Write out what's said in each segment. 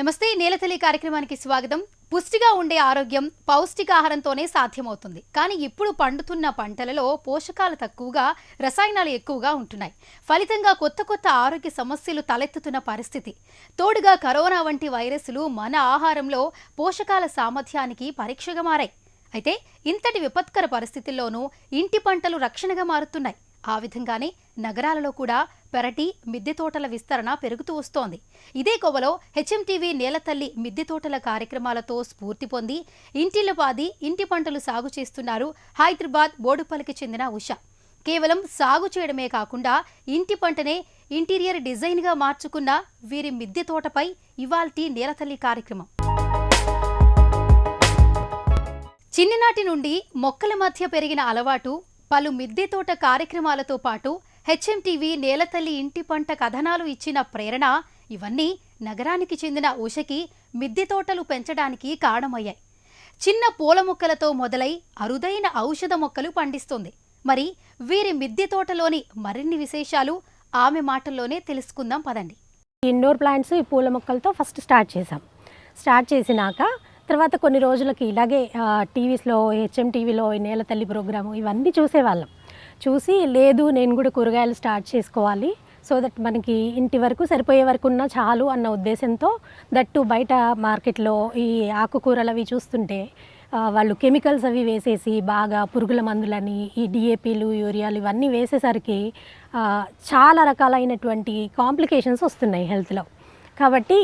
నమస్తే నేలతల్లి కార్యక్రమానికి స్వాగతం. పుష్టిగా ఉండే ఆరోగ్యం పౌష్టికాహారంతోనే సాధ్యమవుతుంది. కానీ ఇప్పుడు పండుతున్న పంటలలో పోషకాలు తక్కువగా రసాయనాలు ఎక్కువగా ఉంటున్నాయి. ఫలితంగా కొత్త కొత్త ఆరోగ్య సమస్యలు తలెత్తుతున్న పరిస్థితి. తోడుగా కరోనా వంటి వైరస్లు మన ఆహారంలో పోషకాల సామర్థ్యానికి పరీక్షగా మారాయి. అయితే ఇంతటి విపత్కర పరిస్థితుల్లోనూ ఇంటి పంటలు రక్షణగా మారుతున్నాయి. ఆ విధంగానే నగరాలలో కూడా పెరటి మిద్దె తోటల విస్తరణ పెరుగుతూ వస్తోంది. ఇదే కోవలో హెచ్ఎంటీవీ నేలతల్లి మిద్దె తోటల కార్యక్రమాలతో స్ఫూర్తి పొంది ఇంటిల్లపాది ఇంటి పంటలు సాగు చేస్తున్నారు హైదరాబాద్ బోడుపల్లికి చెందిన ఉష. కేవలం సాగు చేయడమే కాకుండా ఇంటి పంటనే ఇంటీరియర్ డిజైన్గా మార్చుకున్న వీరి మిద్దె తోటపై ఇవాల్టి నేలతల్లి కార్యక్రమం. చిన్ననాటి నుండి మొక్కల మధ్య పెరిగిన అలవాటు పలు మిద్దె తోట కార్యక్రమాలతో పాటు హెచ్ఎంటీవీ నేలతల్లి ఇంటి పంట కథనాలు ఇచ్చిన ప్రేరణ ఇవన్నీ నగరానికి చెందిన ఉషకి మిద్దె తోటలు పెంచడానికి కారణమయ్యాయి. చిన్న పూల మొక్కలతో మొదలై అరుదైన ఔషధ మొక్కలు పండిస్తుంది. మరి వీరి మిద్దె తోటలోని మరిన్ని విశేషాలు ఆమె మాటల్లోనే తెలుసుకుందాం పదండి. ఇండోర్ ప్లాంట్స్ ఈ పూల మొక్కలతో ఫస్ట్ స్టార్ట్ చేసాం స్టార్ట్ చేసినాక తర్వాత కొన్ని రోజులకి ఇలాగే టీవీస్లో హెచ్ఎం టీవీలో నేల తల్లి ప్రోగ్రాము ఇవన్నీ చూసేవాళ్ళం. చూసి లేదు నేను కూడా కూరగాయలు స్టార్ట్ చేసుకోవాలి సో దట్ మనకి ఇంటి వరకు సరిపోయే వరకు ఉన్న చాలు అన్న ఉద్దేశంతో దట్టు బయట మార్కెట్లో ఈ ఆకుకూరలు అవి చూస్తుంటే వాళ్ళు కెమికల్స్ అవి వేసేసి బాగా పురుగుల మందులని ఈ డిఏపీలు యూరియాలు ఇవన్నీ వేసేసరికి చాలా రకాలైనటువంటి కాంప్లికేషన్స్ వస్తున్నాయి హెల్త్లో. కాబట్టి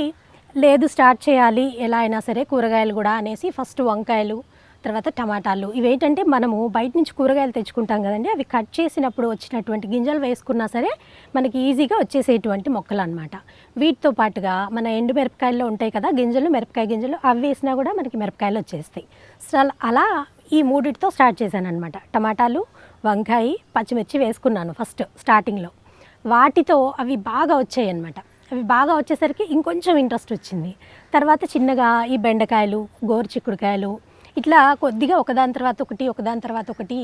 లేదు స్టార్ట్ చేయాలి ఎలా అయినా సరే కూరగాయలు కూడా అనేసి ఫస్ట్ వంకాయలు తర్వాత టమాటాలు. ఇవేంటంటే మనము బయట నుంచి కూరగాయలు తెచ్చుకుంటాం కదండి అవి కట్ చేసినప్పుడు వచ్చినటువంటి గింజలు వేసుకున్నా సరే మనకి ఈజీగా వచ్చేసేటువంటి మొక్కలు అనమాట వీటితో పాటుగా మన ఎండు మిరపకాయల్లో ఉంటాయి కదా గింజలు మిరపకాయ గింజలు అవి వేసినా కూడా మనకి మిరపకాయలు వచ్చేస్తాయి. సో అలా ఈ మూడిటితో స్టార్ట్ చేశాను అనమాట టమాటాలు వంకాయ పచ్చిమిర్చి వేసుకున్నాను ఫస్ట్ స్టార్టింగ్లో. వాటితో అవి బాగా వచ్చాయి అనమాట అవి బాగా వచ్చేసరికి ఇంకొంచెం ఇంట్రెస్ట్ వచ్చింది. తర్వాత చిన్నగా ఈ బెండకాయలు గోరు చిక్కుడుకాయలు ఇట్లా కొద్దిగా ఒకదాని తర్వాత ఒకటి ఒకదాని తర్వాత ఒకటి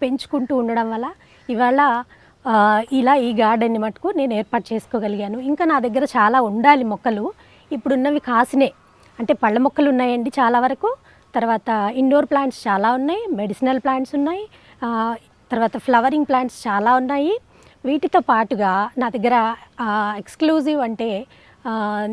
పెంచుకుంటూ ఉండడం వల్ల ఇవాళ ఇలా ఈ గార్డెన్ని మటుకు నేను ఏర్పాటు చేసుకోగలిగాను. ఇంకా నా దగ్గర చాలా ఉండాలి మొక్కలు. ఇప్పుడున్నవి కాసినే. అంటే పళ్ళ మొక్కలు ఉన్నాయండి చాలా వరకు. తర్వాత ఇండోర్ ప్లాంట్స్ చాలా ఉన్నాయి మెడిసినల్ ప్లాంట్స్ ఉన్నాయి తర్వాత ఫ్లవరింగ్ ప్లాంట్స్ చాలా ఉన్నాయి. వీటితో పాటుగా నా దగ్గర ఎక్స్క్లూజివ్ అంటే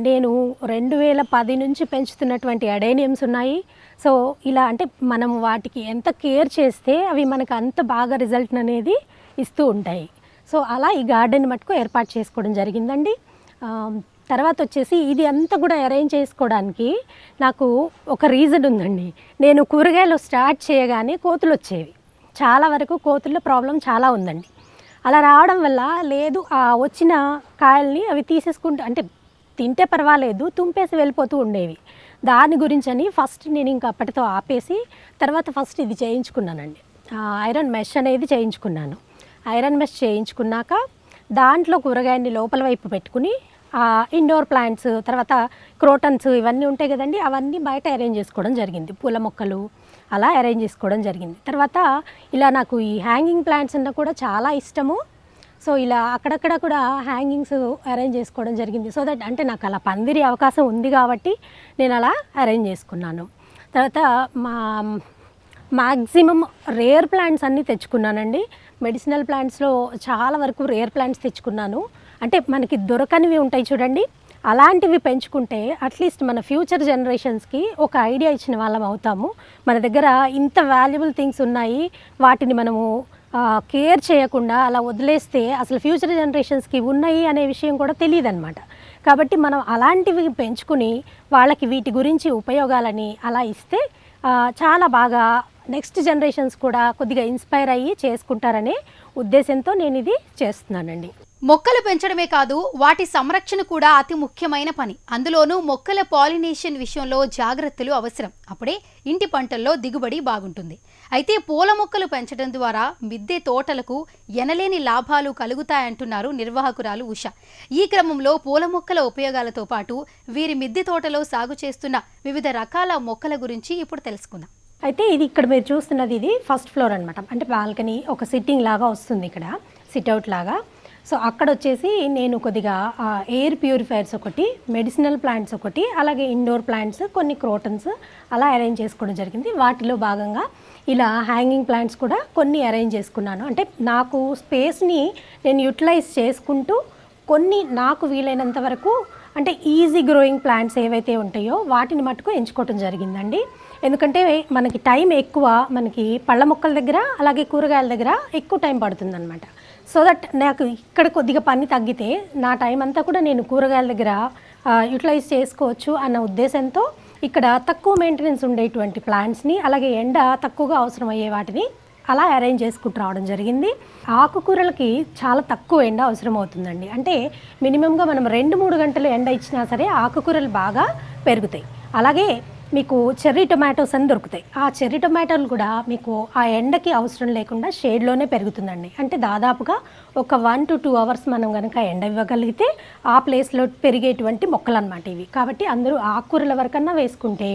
నేను రెండు వేల పది నుంచి పెంచుతున్నటువంటి అడేనియమ్స్ ఉన్నాయి. సో ఇలా అంటే మనం వాటికి ఎంత కేర్ చేస్తే అవి మనకు అంత బాగా రిజల్ట్ అనేది ఇస్తూ ఉంటాయి. సో అలా ఈ గార్డెన్ మటుకు ఏర్పాటు చేసుకోవడం జరిగిందండి. తర్వాత వచ్చేసి ఇది అంతా కూడా అరేంజ్ చేసుకోవడానికి నాకు ఒక రీజన్ ఉందండి. నేను కూరగాయలు స్టార్ట్ చేయగానే కోతులు వచ్చేవి. చాలా వరకు కోతుల్లో ప్రాబ్లం చాలా ఉందండి. అలా రావడం వల్ల లేదు ఆ వచ్చిన కాయల్ని అవి తీసేసుకుంటూ అంటే తింటే పర్వాలేదు తుంపేసి వెళ్ళిపోతూ ఉండేవి. దాని గురించి అని ఫస్ట్ నేను ఇంకా అప్పటితో ఆపేసి తర్వాత ఫస్ట్ ఇది చేయించుకున్నానండి. ఆ, ఐరన్ మెష్ అనేది చేయించుకున్నాను. ఐరన్ మెష్ చేయించుకున్నాక దాంట్లో కూరగాయని లోపల వైపు పెట్టుకుని ఇండోర్ ప్లాంట్స్ తర్వాత క్రోటన్స్ ఇవన్నీ ఉంటాయి కదండి అవన్నీ బయట అరేంజ్ చేసుకోవడం జరిగింది. పూల మొక్కలు అలా అరేంజ్ చేసుకోవడం జరిగింది. తర్వాత ఇలా నాకు ఈ హ్యాంగింగ్ ప్లాంట్స్ అన్న కూడా చాలా ఇష్టము. సో ఇలా అక్కడక్కడ కూడా హ్యాంగింగ్స్ అరేంజ్ చేసుకోవడం జరిగింది. సో దట్ అంటే నాకు అలా పందిరి అవకాశం ఉంది కాబట్టి నేను అలా అరేంజ్ చేసుకున్నాను. తర్వాత మా మ్యాక్సిమం రేర్ ప్లాంట్స్ అన్నీ తెచ్చుకున్నానండి. మెడిసినల్ ప్లాంట్స్లో చాలా వరకు రేర్ ప్లాంట్స్ తెచ్చుకున్నాను. అంటే మనకి దొరకనివి ఉంటాయి చూడండి. అలాంటివి పెంచుకుంటే అట్లీస్ట్ మన ఫ్యూచర్ జనరేషన్స్కి ఒక ఐడియా ఇచ్చిన వాళ్ళం అవుతాము. మన దగ్గర ఇంత వాల్యుబుల్ థింగ్స్ ఉన్నాయి. వాటిని మనము కేర్ చేయకుండా అలా వదిలేస్తే అసలు ఫ్యూచర్ జనరేషన్స్కి ఉన్నాయి అనే విషయం కూడా తెలియదు అనమాట కాబట్టి మనం అలాంటివి పెంచుకుని వాళ్ళకి వీటి గురించి ఉపయోగాలని అలా ఇస్తే చాలా బాగా నెక్స్ట్ జనరేషన్స్ కూడా కొద్దిగా ఇన్స్పైర్ అయ్యి చేసుకుంటారనే ఉద్దేశంతో నేను ఇది చేస్తున్నానండి. మొక్కలు పెంచడమే కాదు వాటి సంరక్షణ కూడా అతి ముఖ్యమైన పని. అందులోనూ మొక్కల పాలినేషన్ విషయంలో జాగ్రత్తలు అవసరం. అప్పుడే ఇంటి పంటల్లో దిగుబడి బాగుంటుంది. అయితే పూల మొక్కలు పెంచడం ద్వారా మిద్దె తోటలకు ఎనలేని లాభాలు కలుగుతాయంటున్నారు నిర్వాహకురాలు ఉష. ఈ క్రమంలో పూల మొక్కల ఉపయోగాలతో పాటు వీరి మిద్దె తోటలో సాగు చేస్తున్న వివిధ రకాల మొక్కల గురించి ఇప్పుడు తెలుసుకుందాం. అయితే ఇది ఇక్కడ మీరు చూస్తున్నది ఇది ఫస్ట్ ఫ్లోర్ అనమాట అంటే బాల్కనీ ఒక సిట్టింగ్ లాగా వస్తుంది ఇక్కడ. సిట్అవుట్ లాగా. సో అక్కడ వచ్చేసి నేను కొద్దిగా ఎయిర్ ప్యూరిఫైర్స్ ఒకటి మెడిసినల్ ప్లాంట్స్ ఒకటి అలాగే ఇండోర్ ప్లాంట్స్ కొన్ని క్రోటన్స్ అలా అరేంజ్ చేసుకోవడం జరిగింది. వాటిలో భాగంగా ఇలా హ్యాంగింగ్ ప్లాంట్స్ కూడా కొన్ని అరేంజ్ చేసుకున్నాను. అంటే నాకు స్పేస్ని నేను యూటిలైజ్ చేసుకుంటూ కొన్ని నాకు వీలైనంత వరకు అంటే ఈజీ గ్రోయింగ్ ప్లాంట్స్ ఏవైతే ఉంటాయో వాటిని మటుకు ఎంచుకోవటం జరిగిందండి. ఎందుకంటే మనకి టైం ఎక్కువ మనకి పళ్ళ మొక్కల దగ్గర అలాగే కూరగాయల దగ్గర ఎక్కువ టైం పడుతుందన్నమాట. సో దట్ నాకు ఇక్కడ కొద్దిగా పని తగ్గితే నా టైం అంతా కూడా నేను కూరగాయల దగ్గర యూటిలైజ్ చేసుకోవచ్చు అన్న ఉద్దేశంతో ఇక్కడ తక్కువ మెయింటెనెన్స్ ఉండేటువంటి ప్లాంట్స్ని అలాగే ఎండ తక్కువగా అవసరమయ్యే వాటిని అలా అరేంజ్ చేసుకుంటూ రావడం జరిగింది. ఆకుకూరలకి చాలా తక్కువ ఎండ అవసరం అవుతుందండి. అంటే మినిమంగా మనం రెండు మూడు గంటలు ఎండ ఇచ్చినా సరే ఆకుకూరలు బాగా పెరుగుతాయి. అలాగే మీకు చెర్రీ టొమాటోస్ అని దొరుకుతాయి. ఆ చెర్రీ టొమాటోలు కూడా మీకు ఆ ఎండకి అవసరం లేకుండా షేడ్లోనే పెరుగుతుందండి. అంటే దాదాపుగా ఒక వన్ టు టూ అవర్స్ మనం కనుక ఎండ ఇవ్వగలిగితే ఆ ప్లేస్లో పెరిగేటువంటి మొక్కలు అనమాట ఇవి. కాబట్టి అందరూ ఆకుకూరల వరకన్నా వేసుకుంటే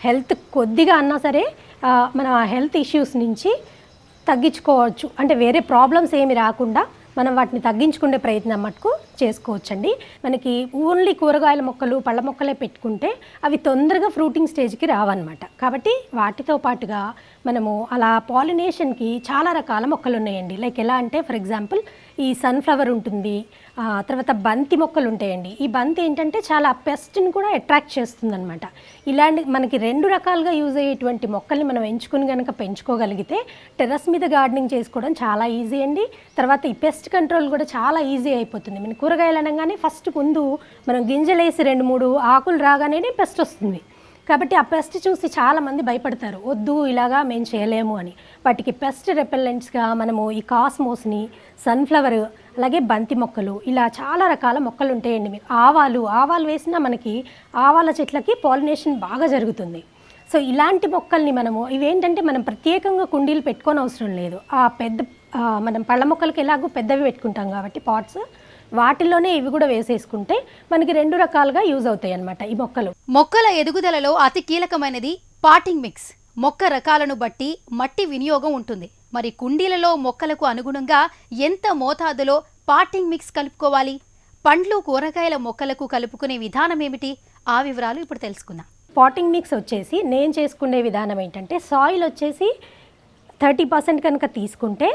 హెల్త్ కొద్దిగా అన్నా సరే ఆ, మన హెల్త్ ఇష్యూస్ నుంచి తగ్గించుకోవచ్చు. అంటే వేరే ప్రాబ్లమ్స్ ఏమి రాకుండా మనం వాటిని తగ్గించుకునే ప్రయత్నం మటుకు చేసుకోవచ్చండి. మనకి ఓన్లీ కూరగాయల మొక్కలు పళ్ళ మొక్కలే పెట్టుకుంటే అవి తొందరగా ఫ్రూటింగ్ స్టేజ్కి రావన్నమాట. కాబట్టి వాటితో పాటుగా మనము అలా పాలినేషన్కి చాలా రకాల మొక్కలు ఉన్నాయండి లైక్ ఎలా అంటే ఫర్ ఎగ్జాంపుల్ ఈ సన్ఫ్లవర్ ఉంటుంది తర్వాత బంతి మొక్కలు ఉంటాయండి. ఈ బంతి ఏంటంటే చాలా పెస్ట్ని కూడా అట్రాక్ట్ చేస్తుందన్నమాట. ఇలాంటి మనకి రెండు రకాలుగా యూజ్ అయ్యేటువంటి మొక్కల్ని మనం ఎంచుకుని కనుక పెంచుకోగలిగితే టెర్రస్ మీద గార్డెనింగ్ చేసుకోవడం చాలా ఈజీ అండి. తర్వాత ఈ పెస్ట్ కంట్రోల్ కూడా చాలా ఈజీ అయిపోతుంది. మనకు కూరగాయలు అనగానే ఫస్ట్ ముందు మనం గింజలేసి రెండు మూడు ఆకులు రాగానే పెస్ట్ వస్తుంది. కాబట్టి ఆ పెస్ట్ చూసి చాలామంది భయపడతారు. వద్దు ఇలాగా మేము చేయలేము అని. వాటికి పెస్ట్ రెపెల్లెంట్స్గా మనము ఈ కాస్మోస్ని సన్ఫ్లవర్ అలాగే బంతి మొక్కలు ఇలా చాలా రకాల మొక్కలు ఉంటాయండి. మీకు ఆవాలు ఆవాలు వేసినా మనకి ఆవాల చెట్లకి పాలినేషన్ బాగా జరుగుతుంది. సో ఇలాంటి మొక్కల్ని మనము ఇవేంటంటే మనం ప్రత్యేకంగా కుండీలు పెట్టుకోని అవసరం లేదు. ఆ పెద్ద మనం పళ్ళ మొక్కలకి ఎలాగో పెద్దవి పెట్టుకుంటాం కాబట్టి పాట్స్ వాటిల్లోనే ఇవి కూడా వేసేసుకుంటే మనకి రెండు రకాలుగా యూజ్ అవుతాయి అన్నమాట ఈ మొక్కలు. మొక్కల ఎదుగుదలలో అతి కీలకమైనది పాటింగ్ మిక్స్. మొక్క రకాలను బట్టి మట్టి వినియోగం ఉంటుంది. మరి కుండీలలో మొక్కలకు అనుగుణంగా ఎంత మోతాదులో పాటింగ్ మిక్స్ కలుపుకోవాలి? పండ్లు కూరగాయల మొక్కలకు కలుపుకునే విధానం ఏమిటి? ఆ వివరాలు ఇప్పుడు తెలుసుకుందాం. పాటింగ్ మిక్స్ వచ్చేసి నేను చేసుకునే విధానం ఏంటంటే సాయిల్ వచ్చేసి థర్టీ పర్సెంట్ కనుక తీసుకుంటే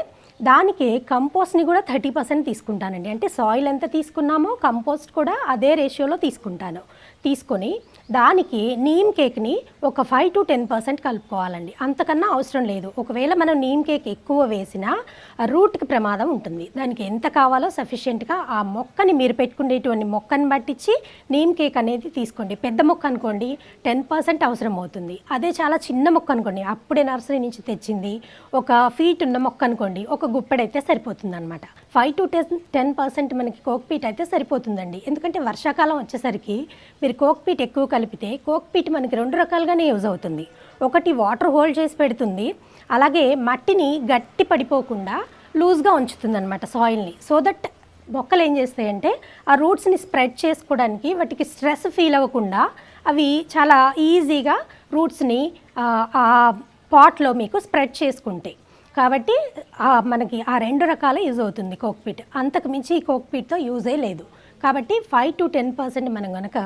దానికి కంపోస్ట్ని కూడా థర్టీ పర్సెంట్ తీసుకుంటానండి. అంటే సాయిల్ ఎంత తీసుకున్నామో కంపోస్ట్ కూడా అదే రేషియోలో తీసుకుంటాను. తీసుకొని దానికి నీమ్ కేక్ని ఒక ఫైవ్ టు టెన్ పర్సెంట్ కలుపుకోవాలండి. అంతకన్నా అవసరం లేదు. ఒకవేళ మనం నీమ్ కేక్ ఎక్కువ వేసినా రూట్కి ప్రమాదం ఉంటుంది. దానికి ఎంత కావాలో సఫిషియెంట్గా ఆ మొక్కని మీరు పెట్టుకునేటువంటి మొక్కని పట్టించి నీమ్ కేక్ అనేది తీసుకోండి. పెద్ద మొక్క అనుకోండి టెన్ పర్సెంట్ అవసరం అవుతుంది. అదే చాలా చిన్న మొక్క అనుకోండి. అప్పుడే నర్సరీ నుంచి తెచ్చింది ఒక ఫీట్ ఉన్న మొక్క అనుకోండి. ఒక గుప్పెడైతే సరిపోతుంది అనమాట five to ten ten percent మనకి కోక్పీట్ అయితే సరిపోతుందండి. ఎందుకంటే వర్షాకాలం వచ్చేసరికి మీరు కోక్పీట్ ఎక్కువ కలిపితే కోక్పీట్ మనకి రెండు రకాలుగానే యూజ్ అవుతుంది. ఒకటి వాటర్ హోల్డ్ చేసి పెడుతుంది. అలాగే మట్టిని గట్టి పడిపోకుండా లూజ్గా ఉంచుతుంది అనమాట సాయిల్ని. సో దట్ మొక్కలు ఏం చేస్తాయంటే ఆ రూట్స్ని స్ప్రెడ్ చేసుకోవడానికి వాటికి స్ట్రెస్ ఫీల్ అవ్వకుండా అవి చాలా ఈజీగా రూట్స్ని ఆ పాట్లో మీకు స్ప్రెడ్ చేసుకుంటాయి. కాబట్టి మనకి ఆ రెండు రకాల యూజ్ అవుతుంది కోక్పిట్ అంతకు మించి ఈ కోక్పిట్తో యూజే లేదు. కాబట్టి ఫైవ్ టు టెన్ పర్సెంట్ మనం కనుక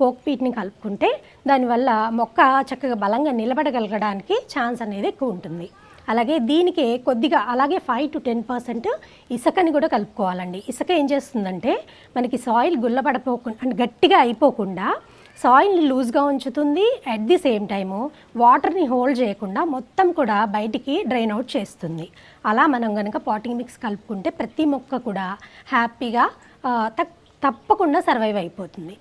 కోక్పీట్ని కలుపుకుంటే దానివల్ల మొక్క చక్కగా బలంగా నిలబడగలగడానికి ఛాన్స్ అనేది ఎక్కువ ఉంటుంది. అలాగే దీనికి కొద్దిగా అలాగే ఫైవ్ టు టెన్ పర్సెంట్ ఇసుకని కూడా కలుపుకోవాలండి. ఇసుక ఏం చేస్తుందంటే మనకి సాయిల్ గుల్లబడపోకుండా అంటే గట్టిగా అయిపోకుండా సాయిల్ని లూజ్గా ఉంచుతుంది. అట్ ది సేమ్ టైము వాటర్ని హోల్డ్ చేయకుండా మొత్తం కూడా బయటికి డ్రైన్ అవుట్ చేస్తుంది. అలా మనం కనుక పాటింగ్ మిక్స్ కలుపుకుంటే ప్రతి మొక్క కూడా హ్యాపీగా తప్పకుండా సర్వైవ్ అయిపోతుంది.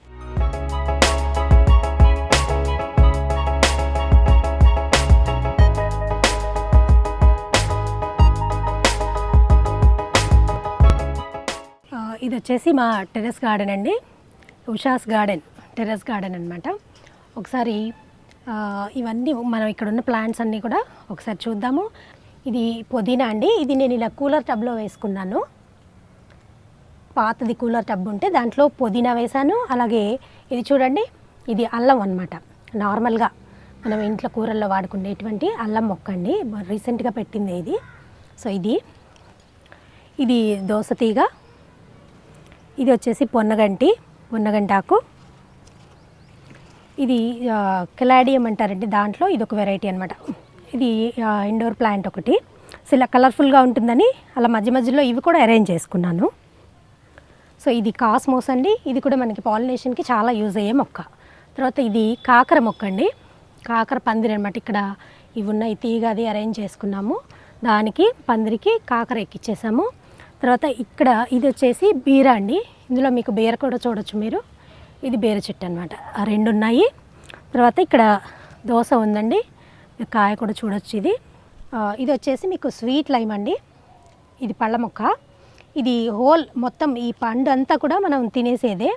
ఇది వచ్చేసి మా టెర్రస్ గార్డెన్ అండి. ఉషాస్ గార్డెన్. టెర్రస్ గార్డెన్ అనమాట ఒకసారి ఇవన్నీ మనం ఇక్కడ ఉన్న ప్లాంట్స్ అన్నీ కూడా ఒకసారి చూద్దాము. ఇది పుదీనా అండి. ఇది నేను ఇలా కూలర్ టబ్లో వేసుకున్నాను. పాతది కూలర్ టబ్ ఉంటే దాంట్లో పుదీనా వేశాను. అలాగే ఇది చూడండి ఇది అల్లం అనమాట నార్మల్గా మనం ఇంట్లో కూరల్లో వాడుకునేటువంటి అల్లం మొక్క అండి. రీసెంట్గా పెట్టింది ఇది. సో ఇది. ఇది దోస తీగ. ఇది వచ్చేసి పొన్నగంటి పొన్నగంటి ఆకు ఇది కెలాడియం అంటారండి దాంట్లో ఇది ఒక వెరైటీ అనమాట ఇది ఇండోర్ ప్లాంట్ ఒకటి. సో ఇలా కలర్ఫుల్గా ఉంటుందని అలా మధ్య మధ్యలో ఇవి కూడా అరేంజ్ చేసుకున్నాను. సో ఇది కాస్మోస్ అండి. ఇది కూడా మనకి పాలినేషన్కి చాలా యూజ్ అయ్యే మొక్క. తర్వాత ఇది కాకర మొక్క అండి. కాకర పందిరి అనమాట ఇక్కడ ఇవి ఉన్నాయి. తీగ అది అరేంజ్ చేసుకున్నాము. దానికి పందిరికి కాకర ఎక్కిచ్చేసాము. తర్వాత ఇక్కడ ఇది వచ్చేసి బీర అండి. ఇందులో మీకు బీర కూడా చూడొచ్చు మీరు. ఇది బేర చెట్టు అనమాట ఆ రెండు ఉన్నాయి. తర్వాత ఇక్కడ దోశ ఉందండి. కాయ కూడా చూడొచ్చు ఇది. ఇది వచ్చేసి మీకు స్వీట్ లైమ్ అండి. ఇది పళ్ళ మొక్క. ఇది హోల్ మొత్తం ఈ పండు అంతా కూడా మనం తినేసేదే.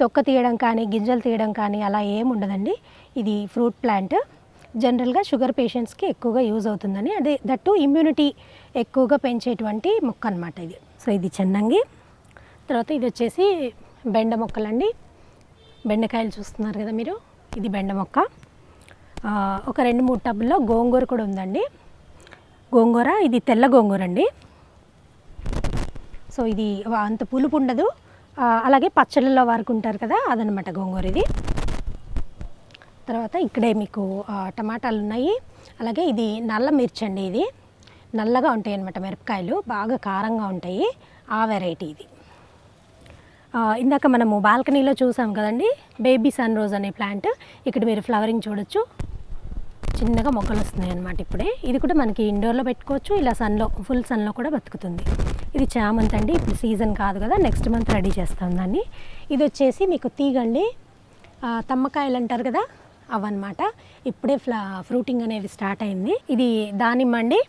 తొక్క తీయడం కానీ గింజలు తీయడం కానీ అలా ఏమి ఉండదండి. ఇది ఫ్రూట్ ప్లాంట్. జనరల్గా షుగర్ పేషెంట్స్కి ఎక్కువగా యూజ్ అవుతుందని అదే దట్టు ఇమ్యూనిటీ ఎక్కువగా పెంచేటువంటి మొక్క అనమాట ఇది. సో ఇది చెన్నంగి. తర్వాత ఇది వచ్చేసి బెండ మొక్కలండి. బెండకాయలు చూస్తున్నారు కదా మీరు? ఇది బెండ మొక్క. ఒక రెండు మూడు టబ్బుల్లో గోంగూర కూడా ఉందండి. గోంగూర ఇది తెల్ల గోంగూర అండి. సో ఇది అంత పులుపు ఉండదు. అలాగే పచ్చళ్ళలో వారుకుంటారు కదా అదనమాట గోంగూర ఇది. తర్వాత ఇక్కడే మీకు టమాటాలు ఉన్నాయి. అలాగే ఇది నల్ల మిర్చి అండి ఇది. నల్లగా ఉంటాయి అన్నమాట మిరపకాయలు. బాగా కారంగా ఉంటాయి. ఆ వెరైటీ ఇది. ఇందాక మనము బాల్కనీలో చూసాం కదండి బేబీ సన్ రోజ్ అనే ప్లాంట్ ఇక్కడ మీరు ఫ్లవరింగ్ చూడొచ్చు. చిన్నగా మొక్కలు వస్తున్నాయి అన్నమాట ఇప్పుడే. ఇది కూడా మనకి ఇండోర్లో పెట్టుకోవచ్చు ఇలా సన్లో ఫుల్ సన్లో కూడా బతుకుతుంది. ఇది చామంతి అండి ఇప్పుడు సీజన్ కాదు కదా నెక్స్ట్ మంత్ రెడీ చేస్తాం దాన్ని. ఇది వచ్చేసి మీకు తీగండి. తమ్మకాయలు అంటారు కదా అవన్నమాట. ఇప్పుడే ఫ్లా ఫ్రూటింగ్ అనేది స్టార్ట్ అయింది. ఇది దానిమ్మ అండి.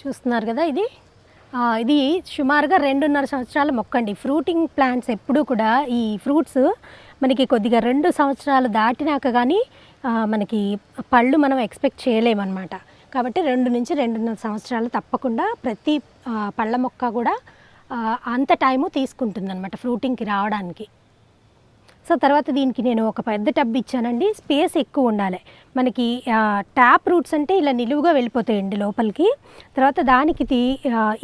చూస్తున్నారు కదా ఇది? ఇది సుమారుగా రెండున్నర సంవత్సరాల మొక్క అండి ఫ్రూటింగ్ ప్లాంట్స్ ఎప్పుడూ కూడా ఈ ఫ్రూట్స్ మనకి కొద్దిగా రెండు సంవత్సరాలు దాటినాక కానీ మనకి పళ్ళు మనం ఎక్స్పెక్ట్ చేయలేమన్నమాట. కాబట్టి రెండు నుంచి రెండున్నర సంవత్సరాలు తప్పకుండా ప్రతి పళ్ళ మొక్క కూడా అంత టైము తీసుకుంటుందన్నమాట ఫ్రూటింగ్కి రావడానికి. సో తర్వాత దీనికి నేను ఒక పెద్ద టబ్ ఇచ్చానండి. స్పేస్ ఎక్కువ ఉండాలి. మనకి ట్యాప్ రూట్స్ అంటే ఇలా నిలువుగా వెళ్ళిపోతాయండి లోపలికి. తర్వాత దానికి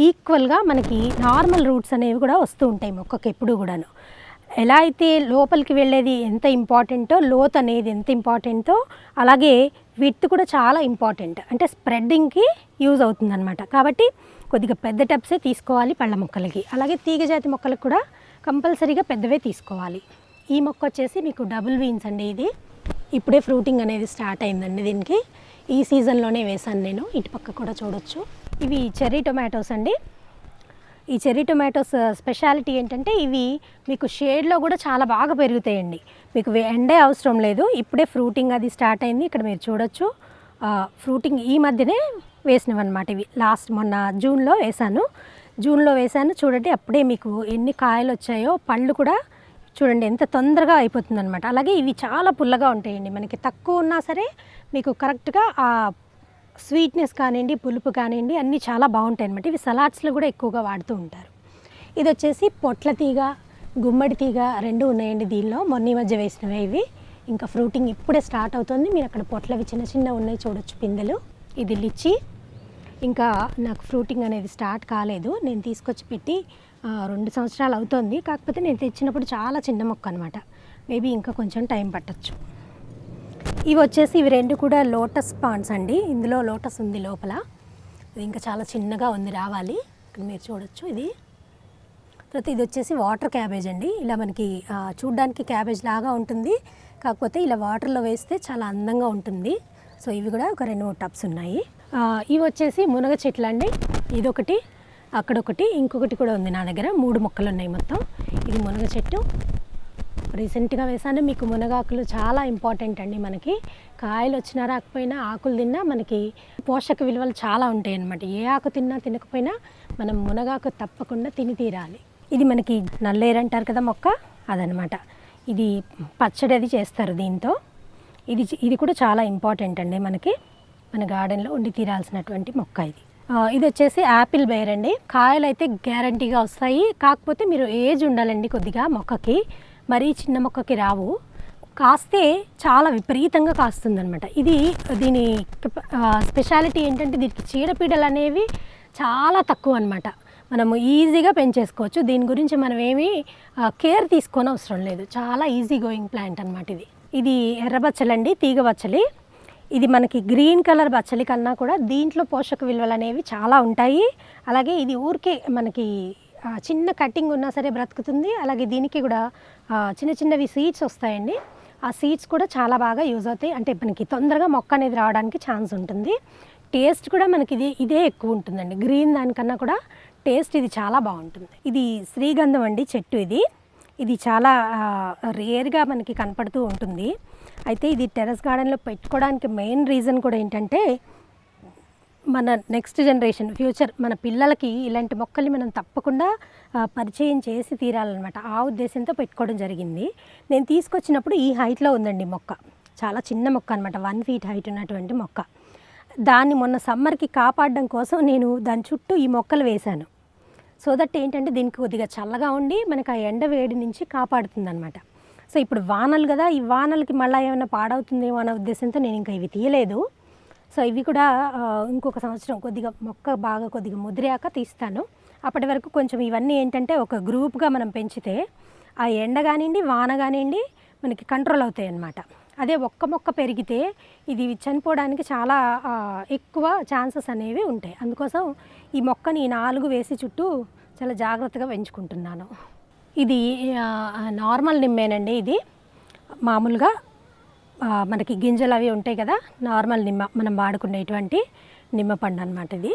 ఈక్వల్గా మనకి నార్మల్ రూట్స్ అనేవి కూడా వస్తూ ఉంటాయి మొక్కకి ఎప్పుడు కూడాను. ఎలా అయితే లోపలికి వెళ్ళేది ఎంత ఇంపార్టెంటో లోత్ అనేది ఎంత ఇంపార్టెంటో అలాగే విత్ కూడా చాలా ఇంపార్టెంట్ అంటే స్ప్రెడ్డింగ్కి యూజ్ అవుతుందన్నమాట. కాబట్టి కొద్దిగా పెద్ద టబ్సే తీసుకోవాలి పళ్ళ మొక్కలకి. అలాగే తీగజాతి మొక్కలకు కూడా కంపల్సరీగా పెద్దవే తీసుకోవాలి. ఈ మొక్క వచ్చేసి మీకు డబుల్ బీన్స్ అండి ఇది. ఇప్పుడే ఫ్రూటింగ్ అనేది స్టార్ట్ అయిందండి దీనికి. ఈ సీజన్లోనే వేశాను నేను. ఇటు పక్క కూడా చూడొచ్చు. ఇవి చెర్రీ టొమాటోస్ అండి. ఈ చెర్రీ టొమాటోస్ స్పెషాలిటీ ఏంటంటే ఇవి మీకు షేడ్లో కూడా చాలా బాగా పెరుగుతాయండి. మీకు ఎండే అవసరం లేదు. ఇప్పుడే ఫ్రూటింగ్ అది స్టార్ట్ అయింది. ఇక్కడ మీరు చూడొచ్చు. ఫ్రూటింగ్ ఈ మధ్యనే వేసినవి అనమాట ఇవి. లాస్ట్ మొన్న జూన్లో వేశాను. జూన్లో వేశాను. చూడండి అప్పుడే మీకు ఎన్ని కాయలు వచ్చాయో పళ్ళు కూడా చూడండి ఎంత తొందరగా అయిపోతుంది అనమాట అలాగే ఇవి చాలా పుల్లగా ఉంటాయండి. మనకి తక్కువ ఉన్నా సరే మీకు కరెక్ట్గా ఆ స్వీట్నెస్ కానివ్వండి పులుపు కానివ్వండి అన్నీ చాలా బాగుంటాయి అనమాట ఇవి సలాడ్స్లో కూడా ఎక్కువగా వాడుతూ ఉంటారు. ఇది వచ్చేసి పొట్ల తీగ గుమ్మడి తీగ రెండు ఉన్నాయండి దీనిలో. మొన్న మధ్య వేసినవే ఇవి. ఇంకా ఫ్రూటింగ్ ఇప్పుడే స్టార్ట్ అవుతుంది. మీరు అక్కడ పొట్లవి చిన్న చిన్న ఉన్నాయి చూడొచ్చు పిందెలు. ఇది లిచ్చి. ఇంకా నాకు ఫ్రూటింగ్ అనేది స్టార్ట్ కాలేదు. నేను తీసుకొచ్చి పెట్టి రెండు సంవత్సరాలు అవుతుంది. కాకపోతే నేను తెచ్చినప్పుడు చాలా చిన్న మొక్క అనమాట మేబీ ఇంకా కొంచెం టైం పట్టచ్చు. ఇవి వచ్చేసి ఇవి రెండు కూడా లోటస్ పాండ్స్ అండి. ఇందులో లోటస్ ఉంది లోపల. ఇది ఇంకా చాలా చిన్నగా ఉంది రావాలి. ఇక్కడ మీరు చూడొచ్చు ఇది. తర్వాత ఇది వచ్చేసి వాటర్ క్యాబేజ్ అండి. ఇలా మనకి చూడడానికి చూడ్డానికి క్యాబేజ్ లాగా ఉంటుంది. కాకపోతే ఇలా వాటర్లో వేస్తే చాలా అందంగా ఉంటుంది. సో ఇవి కూడా ఒక రెండు మూడు టబ్స్ ఉన్నాయి. ఇవి వచ్చేసి మునగ చెట్లు అండి ఇదొకటి. అక్కడొకటి ఇంకొకటి కూడా ఉంది నా దగ్గర. మూడు మొక్కలు ఉన్నాయి మొత్తం. ఇది మునగ చెట్టు. రీసెంట్గా వేసాను మీకు మునగాకులు చాలా ఇంపార్టెంట్ అండి మనకి. కాయలు వచ్చినా రాకపోయినా ఆకులు తిన్నా మనకి పోషక విలువలు చాలా ఉంటాయి అన్నమాట ఏ ఆకు తిన్నా తినకపోయినా మనం మునగాకు తప్పకుండా తిని తీరాలి. ఇది మనకి నల్లేరు అంటారు కదా మొక్క? అదనమాట ఇది పచ్చడి అది చేస్తారు దీంతో. ఇది ఇది కూడా చాలా ఇంపార్టెంట్ అండి మనకి. మన గార్డెన్లో ఉండి తీరాల్సినటువంటి మొక్క ఇది. ఇది వచ్చేసి యాపిల్ బేర్ అండి. కాయలు అయితే గ్యారంటీగా వస్తాయి. కాకపోతే మీరు ఏజ్ ఉండాలండి కొద్దిగా మొక్కకి. మరీ చిన్న మొక్కకి రావు. కాస్తే చాలా విపరీతంగా కాస్తుందన్నమాట. ఇది దీని స్పెషాలిటీ ఏంటంటే దీనికి చీడపీడలు అనేవి చాలా తక్కువ అనమాట మనము ఈజీగా పెంచేసుకోవచ్చు. దీని గురించి మనం ఏమీ కేర్ తీసుకొని అవసరం లేదు. చాలా ఈజీ గోయింగ్ ప్లాంట్ అనమాట ఇది. ఇది ఎర్ర బచ్చలండి తీగ బచ్చలి. ఇది మనకి గ్రీన్ కలర్ బచ్చలి కన్నా కూడా దీంట్లో పోషక విలువలు అనేవి చాలా ఉంటాయి. అలాగే ఇది ఊరికే మనకి చిన్న కటింగ్ ఉన్నా సరే బ్రతుకుతుంది. అలాగే దీనికి కూడా చిన్న చిన్నవి సీడ్స్ వస్తాయండి. ఆ సీడ్స్ కూడా చాలా బాగా యూజ్ అవుతాయి. అంటే మనకి తొందరగా మొక్క అనేది రావడానికి ఛాన్స్ ఉంటుంది. టేస్ట్ కూడా మనకి ఇది ఇదే ఎక్కువ ఉంటుందండి. గ్రీన్ దానికన్నా కూడా టేస్ట్ ఇది చాలా బాగుంటుంది. ఇది శ్రీగంధం అండి చెట్టు ఇది. ఇది చాలా రేర్గా మనకి కనపడుతూ ఉంటుంది. అయితే ఇది టెర్రస్ గార్డెన్లో పెట్టుకోవడానికి మెయిన్ రీజన్ కూడా ఏంటంటే మన నెక్స్ట్ జనరేషన్ ఫ్యూచర్ మన పిల్లలకి ఇలాంటి మొక్కల్ని మనం తప్పకుండా పరిచయం చేసి తీరాలన్నమాట. ఆ ఉద్దేశంతో పెట్టుకోవడం జరిగింది. నేను తీసుకొచ్చినప్పుడు ఈ హైట్లో ఉందండి మొక్క. చాలా చిన్న మొక్క అనమాట వన్ ఫీట్ హైట్ ఉన్నటువంటి మొక్క. దాన్ని మొన్న సమ్మర్కి కాపాడడం కోసం నేను దాని చుట్టూ ఈ మొక్కలు వేశాను. సో దట్ ఏంటంటే దీనికి కొద్దిగా చల్లగా ఉండి మనకి ఆ ఎండ వేడి నుంచి కాపాడుతుంది అనమాట సో ఇప్పుడు వానలు కదా ఈ వానలకి మళ్ళీ ఏమైనా పాడవుతుందేమో అనే ఉద్దేశంతో నేను ఇంకా ఇవి తీయలేదు. సో ఇవి కూడా ఇంకొక సంవత్సరం కొద్దిగా మొక్క బాగా కొద్దిగా ముదిరాక తీస్తాను. అప్పటి వరకు కొంచెం ఇవన్నీ ఏంటంటే ఒక గ్రూప్గా మనం పెంచితే ఆ ఎండ కానివ్వండి వాన కానివ్వండి మనకి కంట్రోల్ అవుతాయి అన్నమాట. అదే ఒక్క మొక్క పెరిగితే ఇది చనిపోవడానికి చాలా ఎక్కువ ఛాన్సెస్ అనేవి ఉంటాయి. అందుకోసం ఈ మొక్కని నాలుగు వేసి చుట్టూ చాలా జాగ్రత్తగా పెంచుకుంటున్నాను. ఇది నార్మల్ నిమ్మేనండి ఇది. మామూలుగా మనకి గింజలు అవి ఉంటాయి కదా నార్మల్ నిమ్మ మనం వాడుకునేటువంటి నిమ్మ పండు అనమాట ఇది.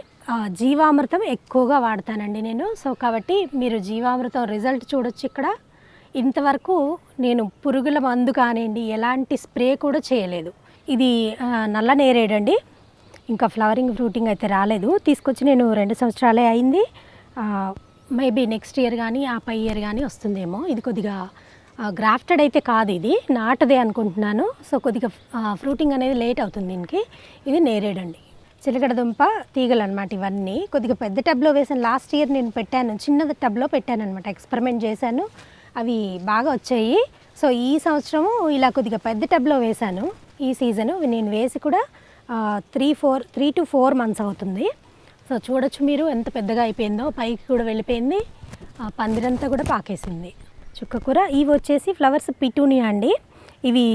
జీవామృతం ఎక్కువగా వాడతానండి నేను. సో కాబట్టి మీరు జీవామృతం రిజల్ట్ చూడొచ్చు ఇక్కడ. ఇంతవరకు నేను పురుగుల మందు కానివ్వండి ఎలాంటి స్ప్రే కూడా చేయలేదు. ఇది నల్ల నేరేడండి. ఇంకా ఫ్లవరింగ్ ఫ్రూటింగ్ అయితే రాలేదు. తీసుకొచ్చి నేను రెండు సంవత్సరాలే అయింది. మేబీ నెక్స్ట్ ఇయర్ కానీ ఆ పై ఇయర్ కానీ వస్తుందేమో. ఇది కొద్దిగా గ్రాఫ్టెడ్ అయితే కాదు ఇది. నాటదే అనుకుంటున్నాను. సో కొద్దిగా ఫ్రూటింగ్ అనేది లేట్ అవుతుంది దీనికి. ఇది నేరేడండి చిలకడ దుంప తీగలు అనమాట ఇవన్నీ. కొద్దిగా పెద్ద టబ్లో వేసాను లాస్ట్ ఇయర్ నేను పెట్టాను. చిన్న టబ్లో పెట్టాను అనమాట ఎక్స్పెరిమెంట్ చేశాను. అవి బాగా వచ్చాయి. సో ఈ సంవత్సరము ఇలా కొద్దిగా పెద్ద టబ్లో వేశాను. ఈ సీజను నేను వేసి కూడా three four three to four months అవుతుంది. సో చూడొచ్చు మీరు ఎంత పెద్దగా అయిపోయిందో పైకి కూడా వెళ్ళిపోయింది. ఆ పందిరంతా కూడా పాకేసింది. చుక్కకూర ఇవి వచ్చేసి ఫ్లవర్స్ పిటూనియా అండి. ఇవి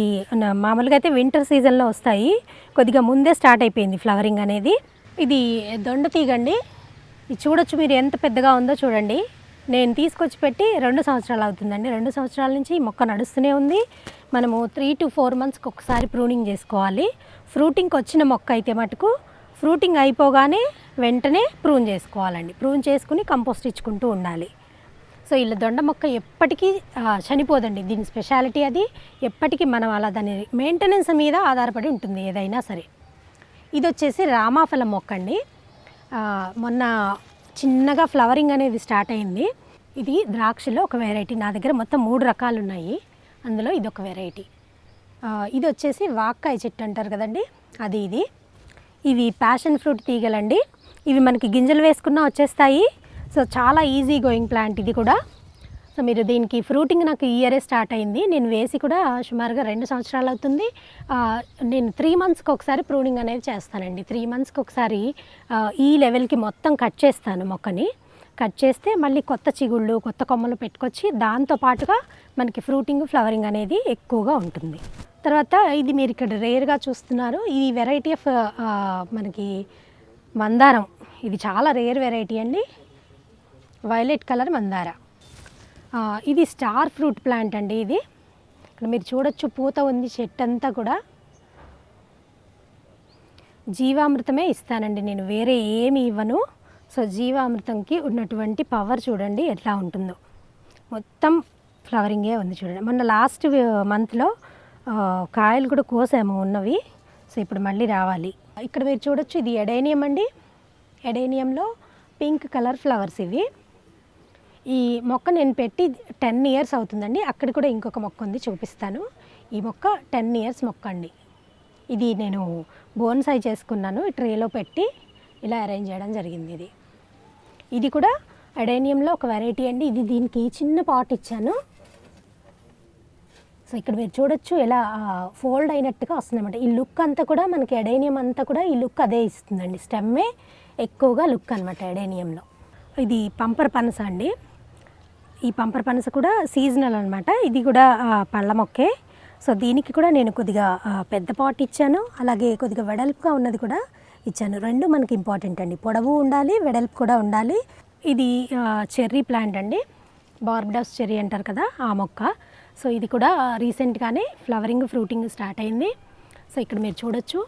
మామూలుగా అయితే వింటర్ సీజన్లో వస్తాయి. కొద్దిగా ముందే స్టార్ట్ అయిపోయింది ఫ్లవరింగ్ అనేది. ఇది దొండ తీగండి. ఇది చూడొచ్చు మీరు ఎంత పెద్దగా ఉందో చూడండి. నేను తీసుకొచ్చి పెట్టి రెండు సంవత్సరాలు అవుతుందండి. రెండు సంవత్సరాల నుంచి ఈ మొక్క నడుస్తూనే ఉంది. మనము త్రీ టు ఫోర్ మంత్స్కి ఒకసారి ప్రూనింగ్ చేసుకోవాలి. ఫ్రూటింగ్కి వచ్చిన మొక్క అయితే మటుకు ఫ్రూటింగ్ అయిపోగానే వెంటనే ప్రూన్ చేసుకోవాలండి. ప్రూన్ చేసుకుని కంపోస్ట్ ఇచ్చుకుంటూ ఉండాలి. సో ఇలా దొండ మొక్క ఎప్పటికీ చనిపోదండి. దీని స్పెషాలిటీ అది. ఎప్పటికీ మనం అలా దాని మెయింటెనెన్స్ మీద ఆధారపడి ఉంటుంది ఏదైనా సరే. ఇది వచ్చేసి రామాఫలం మొక్క అండి. మొన్న చిన్నగా ఫ్లవరింగ్ అనేది స్టార్ట్ అయింది. ఇది ద్రాక్షలో ఒక వెరైటీ. నా దగ్గర మొత్తం మూడు రకాలు ఉన్నాయి అందులో ఇది ఒక వెరైటీ. ఇది వచ్చేసి వాక్కాయ చెట్టు అంటారు కదండి. అది ఇది. ఇవి ప్యాషన్ ఫ్రూట్ తీగలండి. ఇవి మనకి గింజలు వేసుకున్నా వచ్చేస్తాయి. సో చాలా ఈజీ గోయింగ్ ప్లాంట్ ఇది కూడా. సో మీరు దీనికి ఫ్రూటింగ్ నాకు ఈ ఇయరే స్టార్ట్ అయింది. నేను వేసి కూడా సుమారుగా రెండు సంవత్సరాలు అవుతుంది. నేను త్రీ మంత్స్కి ఒకసారి ప్రూనింగ్ అనేది చేస్తానండి. త్రీ మంత్స్కి ఒకసారి ఈ లెవెల్కి మొత్తం కట్ చేస్తాను మొక్కని. కట్ చేస్తే మళ్ళీ కొత్త చిగుళ్ళు కొత్త కొమ్మలు పెట్టుకొచ్చి దాంతో పాటుగా మనకి ఫ్రూటింగ్ ఫ్లవరింగ్ అనేది ఎక్కువగా ఉంటుంది. తర్వాత ఇది మీరు ఇక్కడ రేర్గా చూస్తున్నారు. ఈ వెరైటీ ఆఫ్ మనకి మందారం. ఇది చాలా రేర్ వెరైటీ అండి. వైలెట్ కలర్ మందార. ఇది స్టార్ ఫ్రూట్ ప్లాంట్ అండి ఇది. ఇక్కడ మీరు చూడొచ్చు పూత ఉంది చెట్టు అంతా కూడా. జీవామృతమే ఇస్తానండి నేను వేరే ఏమి ఇవ్వను. సో జీవామృతంకి ఉన్నటువంటి పవర్ చూడండి ఎట్లా ఉంటుందో. మొత్తం ఫ్లవరింగే ఉంది చూడండి. మొన్న లాస్ట్ మంత్లో కాయలు కూడా కోసాము ఉన్నవి. సో ఇప్పుడు మళ్ళీ రావాలి. ఇక్కడ మీరు చూడొచ్చు ఇది ఎడేనియం అండి. ఎడేనియంలో పింక్ కలర్ ఫ్లవర్స్ ఇవి. ఈ మొక్క నేను పెట్టి టెన్ ఇయర్స్ అవుతుందండి. అక్కడ కూడా ఇంకొక మొక్క ఉంది చూపిస్తాను. ఈ మొక్క టెన్ ఇయర్స్ మొక్క అండి. ఇది నేను బోన్సాయి చేసుకున్నాను ట్రేలో పెట్టి ఇలా అరేంజ్ చేయడం జరిగింది ఇది. ఇది కూడా అడేనియంలో ఒక వెరైటీ అండి. ఇది దీనికి చిన్న పాట్ ఇచ్చాను. సో ఇక్కడ మీరు చూడొచ్చు ఎలా ఫోల్డ్ అయినట్టుగా వస్తుందన్నమాట. ఈ లుక్ అంతా కూడా మనకి ఎడేనియం అంతా కూడా ఈ లుక్ అదే ఇస్తుందండి. స్టెమ్మే ఎక్కువగా లుక్ అనమాట ఎడేనియంలో ఇది పంపర్ పనస అండి. ఈ పంపర్ పనస కూడా సీజనల్ అనమాట ఇది కూడా పళ్ళ మొక్కే. సో దీనికి కూడా నేను కొద్దిగా పెద్ద పాట్ ఇచ్చాను. అలాగే కొద్దిగా వెడల్పుగా ఉన్నది కూడా ఇచ్చాను. రెండు మనకి ఇంపార్టెంట్ అండి. పొడవు ఉండాలి వెడల్పు కూడా ఉండాలి. ఇది చెర్రీ ప్లాంట్ అండి. బార్బడాస్ చెర్రీ అంటారు కదా ఆ మొక్క. సో ఇది కూడా రీసెంట్గానే ఫ్లవరింగ్ ఫ్రూటింగ్ స్టార్ట్ అయింది. సో ఇక్కడ మీరు చూడొచ్చు.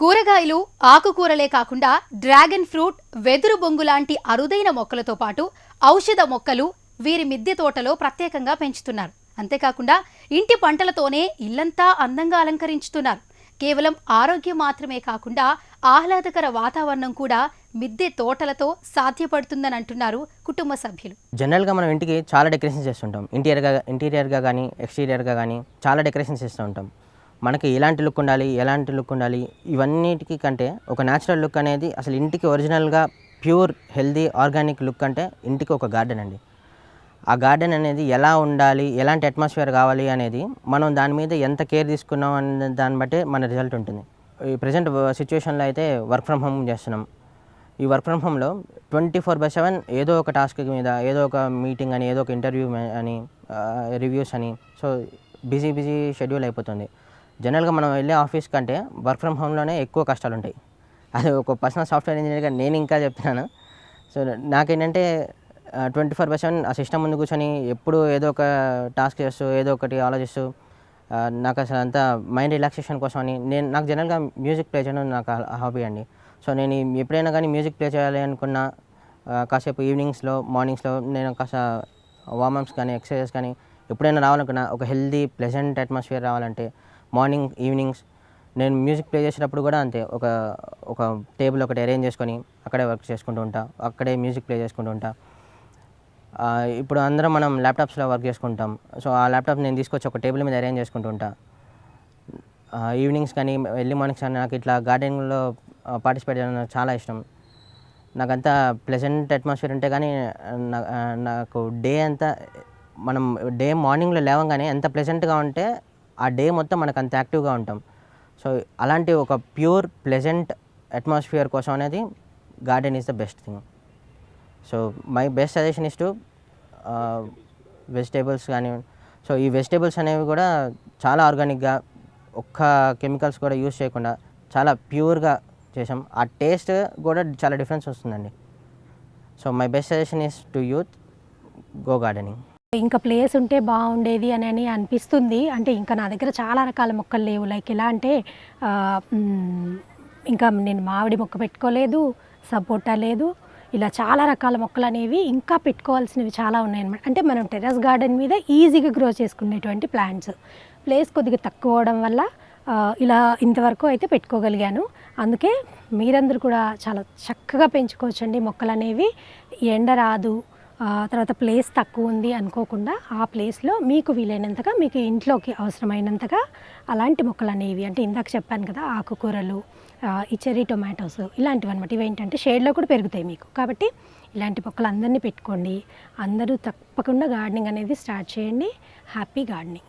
కూరగాయలు ఆకుకూరలే కాకుండా డ్రాగన్ ఫ్రూట్ వెదురు బొంగు లాంటి అరుదైన మొక్కలతో పాటు ఔషధ మొక్కలు వీరి మిద్దె తోటలో ప్రత్యేకంగా పెంచుతున్నారు. అంతేకాకుండా ఇంటి పంటలతోనే ఇల్లంతా అందంగా అలంకరించుతున్నారు. కేవలం ఆరోగ్యం మాత్రమే కాకుండా ఆహ్లాదకర వాతావరణం కూడా మిద్దె తోటలతో సాధ్యపడుతుందని అంటున్నారు కుటుంబ సభ్యులు. జనరల్గా మనం ఇంటికి చాలా డెకరేషన్ చేస్తుంటాం. ఇంటీరియర్గా ఇంటీరియర్గా కానీ ఎక్స్టీరియర్గా కానీ చాలా డెకరేషన్ చేస్తూ ఉంటాం. మనకి ఎలాంటి లుక్ ఉండాలి ఎలాంటి లుక్ ఉండాలి ఇవన్నిటికి కంటే ఒక న్యాచురల్ లుక్ అనేది అసలు ఇంటికి ఒరిజినల్గా ప్యూర్ హెల్దీ ఆర్గానిక్ లుక్ అంటే ఇంటికి ఒక గార్డెన్ అండి. ఆ గార్డెన్ అనేది ఎలా ఉండాలి ఎలాంటి అట్మాస్ఫియర్ కావాలి అనేది మనం దాని మీద ఎంత కేర్ తీసుకున్నాం అనే దాన్ని బట్టే మన రిజల్ట్ ఉంటుంది. ఈ ప్రజెంట్ సిచ్యువేషన్లో అయితే వర్క్ ఫ్రమ్ హోమ్ చేస్తున్నాం. ఈ వర్క్ ఫ్రమ్ హోమ్లో ట్వంటీ ఫోర్ బై సెవెన్ ఏదో ఒక టాస్క్ మీద ఏదో ఒక మీటింగ్ అని ఏదో ఒక ఇంటర్వ్యూ అని రివ్యూస్ అని సో బిజీ బిజీ షెడ్యూల్ అయిపోతుంది. జనరల్గా మనం వెళ్ళే ఆఫీస్ కంటే వర్క్ ఫ్రమ్ హోమ్లోనే ఎక్కువ కష్టాలు ఉంటాయి. అది ఒక పర్సనల్ సాఫ్ట్వేర్ ఇంజనీర్గా నేను ఇంకా చెప్తున్నాను. సో నాకేంటంటే ట్వంటీ ఫోర్ బై సెవెన్ ఆ సిస్టమ్ ముందు కూర్చొని ఎప్పుడు ఏదో ఒక టాస్క్ చేస్తూ ఏదో ఒకటి ఆలోచిస్తూ నాకు అసలు అంతా మైండ్ రిలాక్సేషన్ కోసం అని నేను నాకు జనరల్గా మ్యూజిక్ ప్లే చేయడం నాకు హాబీ అండి. సో నేను ఎప్పుడైనా కానీ మ్యూజిక్ ప్లే చేయాలి అనుకున్నా కాసేపు ఈవినింగ్స్లో మార్నింగ్స్లో నేను కాస్త వార్మప్స్ కానీ ఎక్సర్సైజెస్ కానీ ఎప్పుడైనా రావాలనుకున్నా ఒక హెల్దీ ప్లెజెంట్ అట్మాస్ఫియర్ రావాలంటే మార్నింగ్ ఈవినింగ్స్ నేను మ్యూజిక్ ప్లే చేసేటప్పుడు కూడా అంతే ఒక ఒక టేబుల్ ఒకటి అరేంజ్ చేసుకొని అక్కడే వర్క్ చేసుకుంటూ ఉంటా అక్కడే మ్యూజిక్ ప్లే చేసుకుంటూ ఉంటా. ఇప్పుడు అందరం మనం ల్యాప్టాప్స్లో వర్క్ చేసుకుంటాం సో ఆ ల్యాప్టాప్ నేను తీసుకొచ్చి ఒక టేబుల్ మీద అరేంజ్ చేసుకుంటూ ఉంటా. ఈవినింగ్స్ కానీ ఎర్లీ మార్నింగ్స్ కానీ నాకు ఇట్లా గార్డెనింగ్లో పార్టిసిపేట్ చేయడం నాకు చాలా ఇష్టం. నాకంతా ప్లెజెంట్ అట్మాస్ఫియర్ ఉంటే కానీ నాకు డే అంతా మనం డే మార్నింగ్లో లేవగానే ఎంత ప్లెజెంట్గా ఉంటే ఆ డే మొత్తం మనకు అంత యాక్టివ్గా ఉంటాం. సో అలాంటి ఒక ప్యూర్ ప్లెజెంట్ అట్మాస్ఫియర్ కోసం అనేది garden is the best thing. So my best suggestion is to vegetables కానీ సో ఈ వెజిటేబుల్స్ అనేవి కూడా చాలా ఆర్గానిక్గా ఒక్క కెమికల్స్ కూడా యూస్ చేయకుండా చాలా ప్యూర్గా చేసాం ఆ టేస్ట్ కూడా చాలా డిఫరెన్స్ వస్తుందండి. So my best suggestion is to youth go gardening. ఇంకా ప్లేస్ ఉంటే బాగుండేది అని అని అనిపిస్తుంది. అంటే ఇంకా నా దగ్గర చాలా రకాల మొక్కలు లేవు. లైక్ ఎలా అంటే ఇంకా నేను మామిడి మొక్క పెట్టుకోలేదు సపోటా లేదు. ఇలా చాలా రకాల మొక్కలు అనేవి ఇంకా పెట్టుకోవాల్సినవి చాలా ఉన్నాయన్నమాట అంటే మనం టెర్రస్ గార్డెన్ మీద ఈజీగా గ్రో చేసుకునేటువంటి ప్లాంట్స్. ప్లేస్ కొద్దిగా తక్కువ అవడం వల్ల ఇలా ఇంతవరకు అయితే పెట్టుకోగలిగాను. అందుకే మీరందరూ కూడా చాలా చక్కగా పెంచుకోవచ్చండి మొక్కలు అనేవి ఎండ రాదు తర్వాత ప్లేస్ తక్కువ ఉంది అనుకోకుండా ఆ ప్లేస్లో మీకు వీలైనంతగా మీకు ఇంట్లోకి అవసరమైనంతగా అలాంటి మొక్కలు అనేవి అంటే ఇందాక చెప్పాను కదా ఆకుకూరలు ఈ చెర్రీ టొమాటోస్ ఇలాంటివి అనమాట ఇవి ఏంటంటే షేడ్లో కూడా పెరుగుతాయి మీకు. కాబట్టి ఇలాంటి మొక్కలు అందరినీ పెట్టుకోండి. అందరూ తప్పకుండా గార్డెనింగ్ అనేది స్టార్ట్ చేయండి. Happy gardening.